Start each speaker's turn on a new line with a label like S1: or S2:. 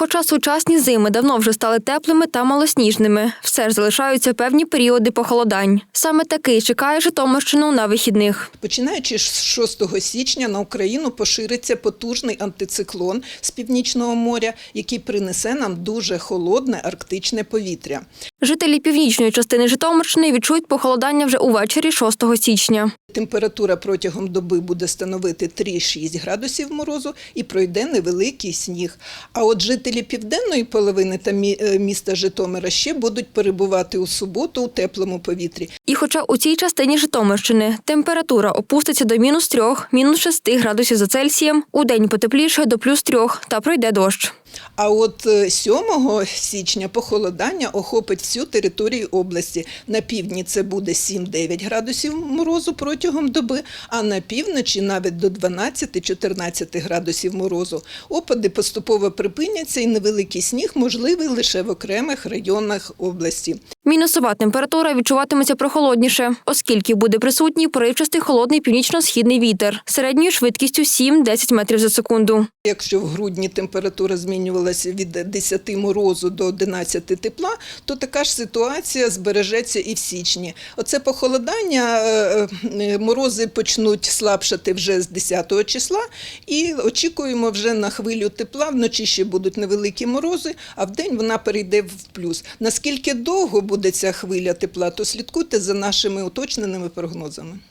S1: Хоча сучасні зими давно вже стали теплими та малосніжними, все ж залишаються певні періоди похолодань. Саме такий чекає Житомирщину на вихідних.
S2: Починаючи з 6 січня на Україну пошириться потужний антициклон з північного моря, який принесе нам дуже холодне арктичне повітря.
S1: Жителі північної частини Житомирщини відчують похолодання вже увечері 6 січня.
S2: Температура протягом доби буде становити 3-6 градусів морозу і пройде невеликий сніг. А от жителі південної половини та е, міста Житомира ще будуть перебувати у суботу у теплому повітрі.
S1: І хоча у цій частині Житомирщини температура опуститься до мінус 3, мінус 6 градусів за Цельсієм, у день потепліше до плюс 3 та пройде дощ.
S2: А от е, 7 січня похолодання охопить всю територію області. На півдні це буде 7-9 градусів морозу протягом доби, а на півночі навіть до 12-14 градусів морозу. Опади поступово припиняться і невеликий сніг можливий лише в окремих районах області.
S1: Мінусова температура відчуватиметься прохолодніше, оскільки буде присутній поривчастий холодний північно-східний вітер середньою швидкістю 7-10 метрів за секунду.
S2: Якщо в грудні температура змінювалася від 10 морозу до 11 тепла, то така ж ситуація збережеться і в січні. Оце похолодання, е, е, морози почнуть слабшати вже з 10 числа, і очікуємо вже на хвилю тепла. Вночі ще будуть невеликі морози, а вдень вона перейде в плюс. Наскільки довго буде ця хвиля тепла, то слідкуйте за нашими уточненими прогнозами.